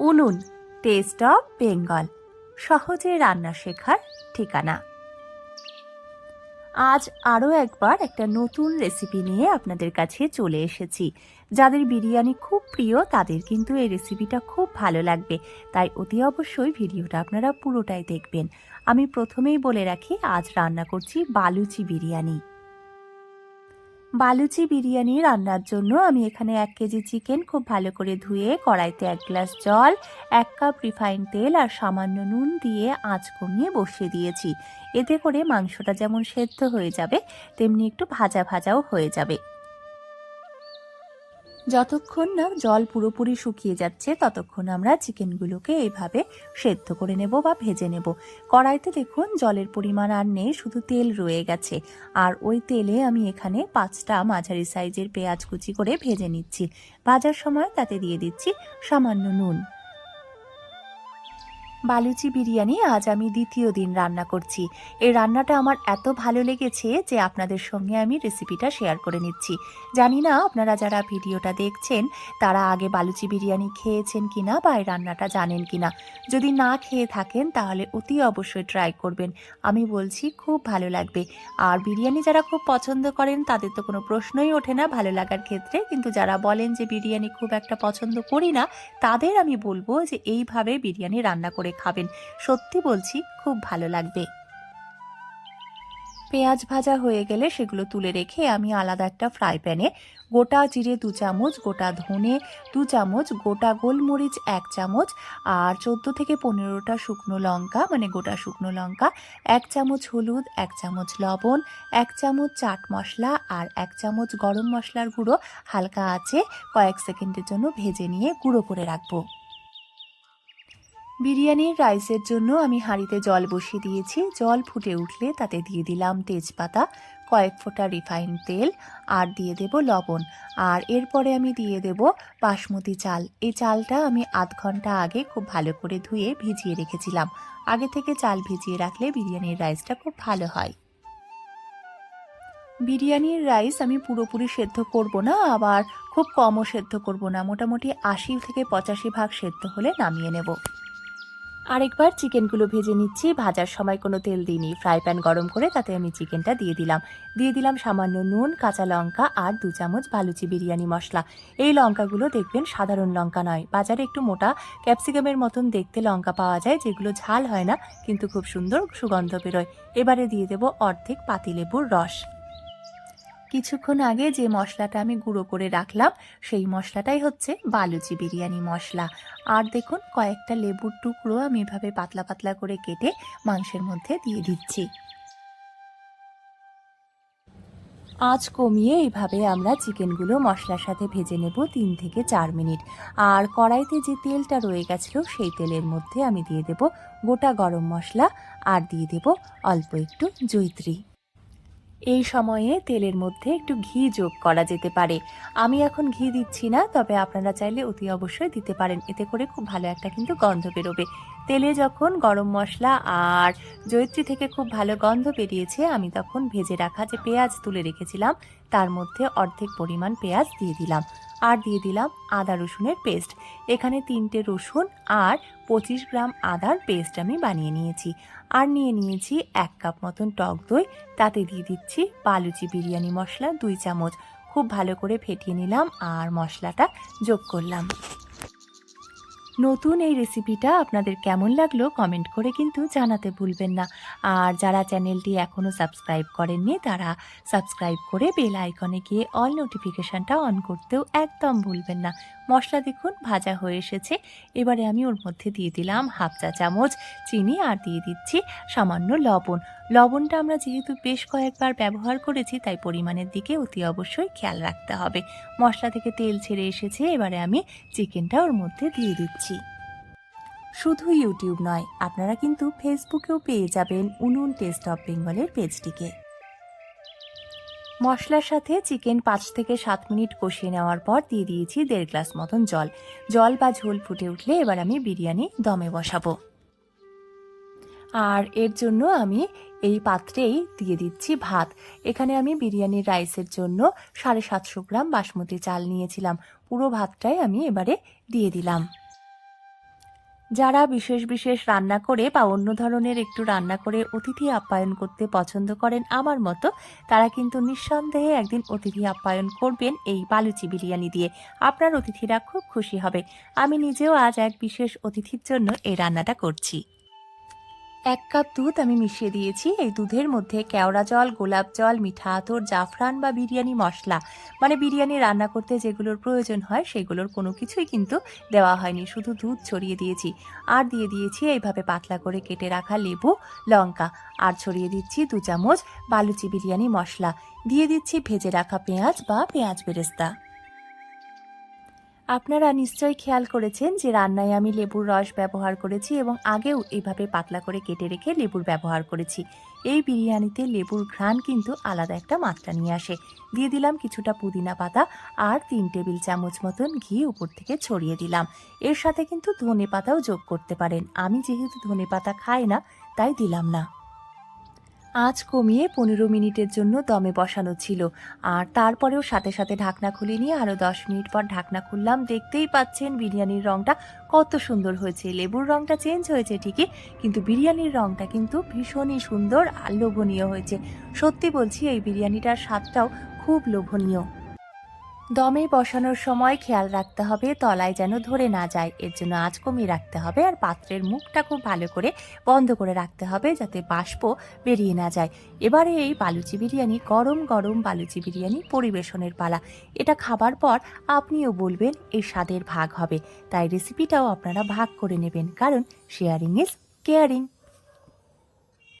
উনুন test of Bengal সহজে রান্না শেখার ঠিকানা। আজ আরও একবার একটা নতুন রেসিপি নিয়ে আপনাদের কাছে চলে এসেছি। যাদের বিরিয়ানি খুব প্রিয়, তাদের কিন্তু এই রেসিপিটা খুব ভালো লাগবে। তাই অতি অবশ্যই ভিডিওটা আপনারা পুরোটাই দেখবেন। আমি প্রথমেই বলে রাখি, আজ রান্না করছি বালুচি বিরিয়ানি। বালুচি বিরিয়ানি রান্নার জন্য আমি এখানে এক কেজি চিকেন খুব ভালো করে ধুয়ে কড়াইতে এক গ্লাস জল, এক কাপ রিফাইন তেল আর সামান্য নুন দিয়ে আঁচ কমিয়ে বসিয়ে দিয়েছি। এতে করে মাংসটা যেমন সেদ্ধ হয়ে যাবে, তেমনি একটু ভাজা ভাজাও হয়ে যাবে। যতক্ষণ না জল পুরোপুরি শুকিয়ে যাচ্ছে, ততক্ষণ আমরা চিকেনগুলোকে এইভাবে সেদ্ধ করে নেব বা ভেজে নেব। কড়াইতে দেখুন, জলের পরিমাণ আর নেই, শুধু তেল রয়ে গেছে। আর ওই তেলে আমি এখানে পাঁচটা মাঝারি সাইজের পেঁয়াজ কুচি করে ভেজে নিচ্ছি। ভাজার সময় তাতে দিয়ে দিচ্ছি সামান্য নুন। বালুচি বিরিয়ানি আজ আমি দ্বিতীয় দিন রান্না করছি। এই রান্নাটা আমার এত ভালো লেগেছে যে আপনাদের সঙ্গে আমি রেসিপিটা শেয়ার করে নিচ্ছি। জানি না আপনারা যারা ভিডিওটা দেখছেন, তারা আগে বালুচি বিরিয়ানি খেয়েছেন কিনা বা এই রান্নাটা জানেন কিনা। যদি না খেয়ে থাকেন, তাহলে অতি অবশ্যই ট্রাই করবেন। আমি বলছি, খুব ভালো লাগবে। আর বিরিয়ানি যারা খুব পছন্দ করেন, তাদের তো কোনো প্রশ্নই ওঠে না ভালো লাগার ক্ষেত্রে। কিন্তু যারা বলেন যে বিরিয়ানি খুব একটা পছন্দ করি না, তাদের আমি বলব যে এইভাবে বিরিয়ানি রান্না করে খাবেন। সত্যি বলছি, খুব ভালো লাগবে। পেঁয়াজ ভাজা হয়ে গেলে সেগুলো তুলে রেখে আমি আলাদা একটা ফ্রাই প্যানে গোটা জিরে দু চামচ, গোটা ধনে দু চামচ, গোটা গোলমরিচ এক চামচ আর চোদ্দ থেকে পনেরোটা শুকনো লঙ্কা মানে গোটা শুকনো লঙ্কা, এক চামচ হলুদ, এক চামচ লবণ, এক চামচ চাট মশলা আর এক চামচ গরম মশলার গুঁড়ো হালকা আছে, কয়েক সেকেন্ডের জন্য ভেজে নিয়ে গুঁড়ো করে রাখব। বিরিয়ানির রাইসের জন্য আমি হাঁড়িতে জল বসিয়ে দিয়েছি। জল ফুটে উঠলে তাতে দিয়ে দিলাম তেজপাতা, কয়েক ফোঁটা রিফাইন তেল, আর দিয়ে দেব লবণ। আর এরপরে আমি দিয়ে দেব বাসমতি চাল। এই চালটা আমি আধ ঘণ্টা আগে খুব ভালো করে ধুয়ে ভিজিয়ে রেখেছিলাম। আগে থেকে চাল ভিজিয়ে রাখলে বিরিয়ানির রাইসটা খুব ভালো হয়। বিরিয়ানির রাইস আমি পুরোপুরি সেদ্ধ করব না, আবার খুব কমও সেদ্ধ করব না। মোটামুটি আশি থেকে পঁচাশি ভাগ সেদ্ধ হলে নামিয়ে নেব। আরেকবার চিকেনগুলো ভেজে নিচ্ছি। ভাজার সময় কোনো তেল দিইনি। ফ্রাই প্যান গরম করে তাতে আমি চিকেনটা দিয়ে দিলাম। দিয়ে দিলাম সামান্য নুন, কাঁচা লঙ্কা আর দু চামচ বালুচি বিরিয়ানি মশলা। এই লঙ্কাগুলো দেখবেন সাধারণ লঙ্কা নয়। বাজারে একটু মোটা, ক্যাপসিকামের মতন দেখতে লঙ্কা পাওয়া যায়, যেগুলো ঝাল হয় না, কিন্তু খুব সুন্দর সুগন্ধ বেরোয়। এবারে দিয়ে দেব অর্ধেক পাতিলেবুর রস। কিছুক্ষণ আগে যে মশলাটা আমি গুঁড়ো করে রাখলাম, সেই মশলাটাই হচ্ছে বালুচি বিরিয়ানি মশলা। আর দেখুন, কয়েকটা লেবুর টুকরো আমি এভাবে পাতলা পাতলা করে কেটে মাংসের মধ্যে দিয়ে দিচ্ছি। আঁচ কমিয়ে এইভাবে আমরা চিকেনগুলো মশলার সাথে ভেজে নেব তিন থেকে চার মিনিট। আর কড়াইতে যে তেলটা রয়ে গেছিল, সেই তেলের মধ্যে আমি দিয়ে দেব গোটা গরম মশলা আর দিয়ে দেব অল্প একটু জৈত্রী। এই সময়ে তেলের মধ্যে একটু ঘি যোগ করা যেতে পারে। আমি এখন ঘি দিচ্ছি না, তবে আপনারা চাইলে অতি অবশ্যই দিতে পারেন। এতে করে খুব ভালো একটা কিন্তু গন্ধ বেরোবে। তেলে যখন গরম মশলা আর জৈত্রী থেকে খুব ভালো গন্ধ বেরিয়েছে, আমি তখন ভেজে রাখা যে পেঁয়াজ তুলে রেখেছিলাম, তার মধ্যে অর্ধেক পরিমাণ পেঁয়াজ দিয়ে দিলাম। আর দিয়ে দিলাম আদা রসুনের পেস্ট। এখানে তিনটে রসুন আর পঁচিশ গ্রাম আদার পেস্ট আমি বানিয়ে নিয়েছি। আর নিয়ে নিয়েছি এক কাপ মতন টক দই। তাতে দিয়ে দিচ্ছি বালুচি বিরিয়ানি মশলা দুই চামচ। খুব ভালো করে ফেটিয়ে নিলাম আর মশলাটা যোগ করলাম। নতুন এই রেসিপিটা আপনাদের কেমন লাগল কমেন্ট করে কিন্তু জানাতে ভুলবেন না। আর যারা চ্যানেলটি এখনও সাবস্ক্রাইব করেননি, তারা সাবস্ক্রাইব করে বেল আইকনে গিয়ে অল নোটিফিকেশানটা অন করতেও একদম ভুলবেন না। মশলা দেখুন, ভাজা হয়ে এসেছে। এবারে আমি ওর মধ্যে দিয়ে দিলাম হাফ চা চামচ চিনি আর দিয়ে দিচ্ছি সামান্য লবণ। লবণটা আমরা যেহেতু বেশ কয়েকবার ব্যবহার করেছি, তাই পরিমাণের দিকে অতি অবশ্যই খেয়াল রাখতে হবে। মশলা থেকে তেল ছেড়ে এসেছে, এবারে আমি চিকেনটা ওর মধ্যে দিয়ে দিচ্ছি। শুধু ইউটিউব নয়, আপনারা কিন্তু ফেসবুকেও পেয়ে যাবেন উনুন টেস্ট অফ বেঙ্গলের পেজটিকে। মশলার সাথে চিকেন পাঁচ থেকে সাত মিনিট কষিয়ে নেওয়ার পর দিয়ে দিয়েছি দেড় গ্লাস মতন জল। জল বা ঝোল ফুটে উঠলে এবার আমি বিরিয়ানি দমে বসাবো। আর এর জন্য আমি এই পাত্রেই দিয়ে দিচ্ছি ভাত। এখানে আমি বিরিয়ানির রাইসের জন্য সাড়ে সাতশো গ্রাম বাসমতি চাল নিয়েছিলাম। পুরো ভাতটাই আমি এবারে দিয়ে দিলাম। যারা বিশেষ বিশেষ রান্না করে বা অন্য ধরনের একটু রান্না করে অতিথি আপ্যায়ন করতে পছন্দ করেন আমার মতো, তারা কিন্তু নিঃসন্দেহে একদিন অতিথি আপ্যায়ন করবেন এই বালুচি বিরিয়ানি দিয়ে। আপনার অতিথিরা খুব খুশি হবে। আমি নিজেও আজ এক বিশেষ অতিথির জন্য এই রান্নাটা করছি। এক কাপ দুধ আমি মিশিয়ে দিয়েছি। এই দুধের মধ্যে কেওড়া জল, গোলাপ জল, মিঠা আতর, জাফরান বা বিরিয়ানি মশলা। মানে বিরিয়ানি রান্না করতে যেগুলোর প্রয়োজন হয়, সেগুলোর কোনো কিছুই কিন্তু দেওয়া হয়নি। শুধু দুধ ছড়িয়ে দিয়েছি। আর দিয়ে দিয়েছি এইভাবে পাতলা করে কেটে রাখা লেবু, লঙ্কা। আর ছড়িয়ে দিচ্ছি দু চামচ বালুচি বিরিয়ানি মশলা। দিয়ে দিচ্ছি ভেজে রাখা পেঁয়াজ বা পেঁয়াজ বেরেস্তা। আপনারা নিশ্চয়ই খেয়াল করেছেন যে রান্নায় আমি লেবুর রস ব্যবহার করেছি এবং আগেও এইভাবে পাতলা করে কেটে রেখে লেবুর ব্যবহার করেছি। এই বিরিয়ানিতে লেবুর ঘ্রাণ কিন্তু আলাদা একটা মাত্রা নিয়ে আসে। দিয়ে দিলাম কিছুটা পুদিনা পাতা আর তিন টেবিল চামচ মতন ঘি উপর থেকে ছড়িয়ে দিলাম। এর সাথে কিন্তু ধনে পাতাও যোগ করতে পারেন। আমি যেহেতু ধনে পাতা খাই না, তাই দিলাম না। আঁচ কমিয়ে পনেরো মিনিটের জন্য দমে বসানো ছিল। আর তারপরেও সাথে সাথে ঢাকনা খুলে নিয়ে আরও দশ মিনিট পর ঢাকনা খুললাম। দেখতেই পাচ্ছেন বিরিয়ানির রঙটা কত সুন্দর হয়েছে। লেবুর রঙটা চেঞ্জ হয়েছে ঠিকই, কিন্তু বিরিয়ানির রঙটা কিন্তু ভীষণই সুন্দর আর লোভনীয় হয়েছে। সত্যি বলছি, এই বিরিয়ানিটার স্বাদটাও খুব লোভনীয়। দমে বসানোর সময় খেয়াল রাখতে হবে, তলায় যেন ধরে না যায়। এর জন্য আঁচ কমিয়ে রাখতে হবে আর পাত্রের মুখটা খুব ভালো করে বন্ধ করে রাখতে হবে যাতে বাষ্প বেরিয়ে না যায়। এবারে এই বালুচি বিরিয়ানি, গরম গরম বালুচি বিরিয়ানি পরিবেশনের পালা। এটা খাবার পর আপনিও বলবেন এই স্বাদের ভাগ হবে। তাই রেসিপিটাও আপনারা ভাগ করে নেবেন। কারণ শেয়ারিং ইজ কেয়ারিং